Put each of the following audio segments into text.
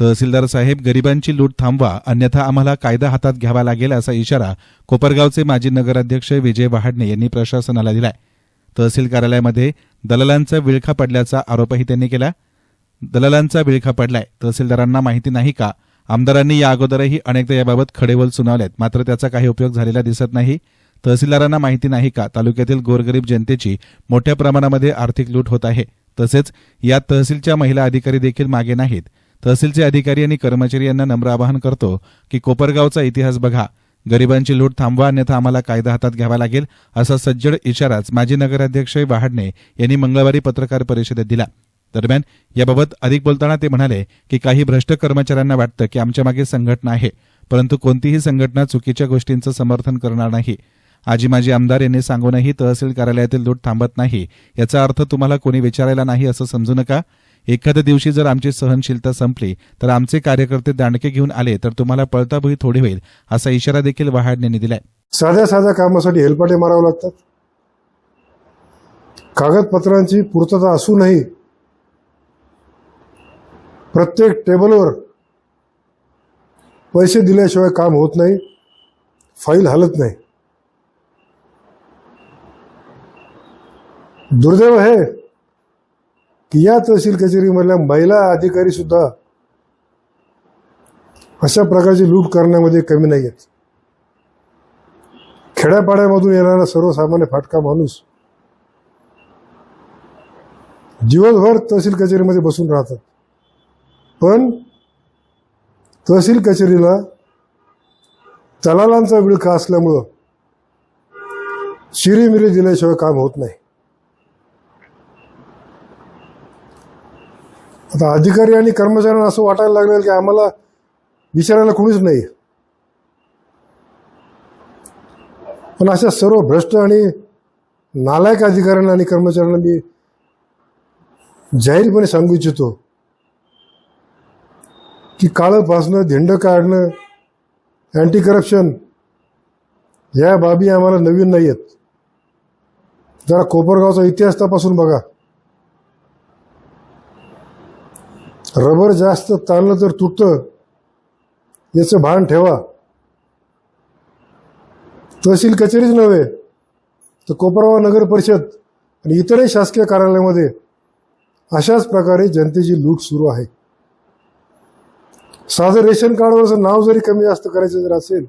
तहसीलदार साहेब गरिबांची लूट थांबवा अन्यथा आम्हाला कायदा हातात घ्यावा लागेल असा इशारा कोपरगावचे माजी नगराध्यक्ष विजय वहाडणे यांनी प्रशासनाला दिलाय. तहसील कार्यालयामध्ये दलालांचा विळखा पडल्याचा आरोपही त्यांनी केला. दलालांचा विळखा पडलाय. तहसीलदारांना माहिती नाही का? आमदारांनी या अगोदरही अनेकदा याबाबत खडेवल सुनावलेत मात्र त्याचा काही उपयोग झालेला दिसत नाही. तहसीलदारांना माहिती नाही का? तालुक्यातील गोरगरीब जनतेची मोठ्या प्रमाणामध्ये आर्थिक लूट होत आहे. तसेच या तहसीलच्या महिला अधिकारी देखील मागे नाहीत. तहसीलचे अधिकारी आणि कर्मचारी यांना नम्र आवाहन करतो की कोपरगावचा इतिहास बघा. गरिबांची लूट थांबवा अन्यथा आम्हाला कायदा हातात घ्यावा लागेल असा सज्जड इशाराच माजी नगराध्यक्ष वहाडणे यांनी मंगळवारी पत्रकार परिषदेत दिला. दरम्यान याबाबत अधिक बोलताना ते म्हणाले की काही भ्रष्ट कर्मचाऱ्यांना वाटतं की आमच्या मागे संघटना आहे परंतु कोणतीही संघटना चुकीच्या गोष्टींचं समर्थन करणार नाही. आजी माजी आमदार यांनी सांगूनही तहसील कार्यालयातील लूट थांबत नाही याचा अर्थ तुम्हाला कोणी विचारायला नाही असं समजू नका. एखाद्या दिवशी जर आमची सहनशीलता संपली तर आमचे कार्यकर्ते दांडके घेऊन आले तर तुम्हाला पळताभुई थोडी होईल असा इशारा देखील वहाड यांनी दिलाय. साध्या साध्या कामासाठी हेलपाटे मारावे लागतात. कागदपत्रांची पूर्तता असूनही प्रत्येक टेबलवर पैसे दिल्याशिवाय काम होत नाही फाईल हलत नाही. दुर्दैव आहे की या तहसील कचेरीमधल्या महिला अधिकारी सुद्धा अशा प्रकारची लूट करण्यामध्ये कमी नाही आहेत. खेड्यापाड्यामधून येणारा सर्वसामान्य फाटका माणूस दिवसभर तहसील कचेरीमध्ये बसून राहतात. पण तहसील कचेरीला दलालांचा विळखा असल्यामुळं शिरीमिरी दिल्याशिवाय काम होत नाही. आता अधिकारी आणि कर्मचाऱ्यांना असं वाटायला लागलं की आम्हाला विचारायला कोणीच नाही. पण अशा सर्व भ्रष्ट आणि नालायक अधिकाऱ्यांना आणि कर्मचाऱ्यांना मी जाहीरपणे सांगू इच्छितो की काळं फासणं धिंड काढणं अँटी करप्शन या बाबी आम्हाला नवीन नाही आहेत जरा कोपरगावचा इतिहास तपासून बघा. रबर जास्त ताणलं तर तुटतं. याचं भान ठेवा. तहसील कचेरीच नव्हे तर कोपरगाव नगर परिषद आणि इतरही शासकीय कार्यालयामध्ये अशाच प्रकारे जनतेची लूट सुरू आहे. साधं रेशन कार्डवरचं नाव जरी कमी जास्त करायचं जर असेल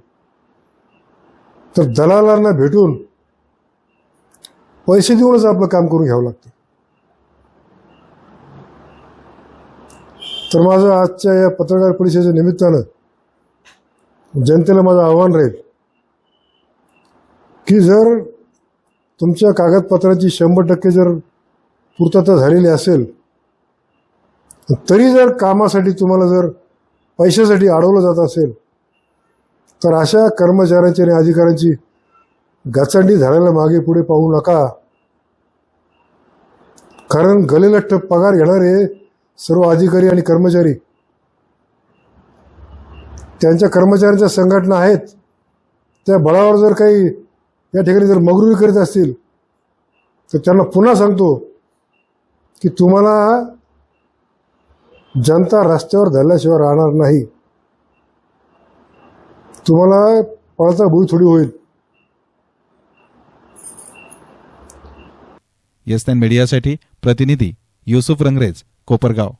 तर दलालांना भेटून पैसे देऊनच आपलं काम करून घ्यावं लागतं. तर माझं आजच्या या पत्रकार परिषदेच्या निमित्तानं जनतेला माझं आव्हान राहील की जर तुमच्या कागदपत्राची शंभर टक्के जर पूर्तता झालेली असेल तरी जर कामासाठी तुम्हाला जर पैशासाठी अडवलं जात असेल तर अशा कर्मचाऱ्यांची आणि अधिकाऱ्यांची गचांडी धरायला मागे पुढे पाहू नका. कारण गलेलठ्ठ पगार घेणारे सर्व अधिकारी आणि कर्मचारी त्यांच्या कर्मचाऱ्यांच्या संघटना आहेत त्या बळावर जर काही या ठिकाणी जर मगरुरी करीत असतील तर त्यांना पुन्हा सांगतो की तुम्हाला जनता रस्त्यावर धरल्याशिवाय राहणार नाही. तुम्हाला पळता भूई थोडी होईल. येस मीडियासाठी प्रतिनिधी युसुफ रंगरेज. कोपरगाव.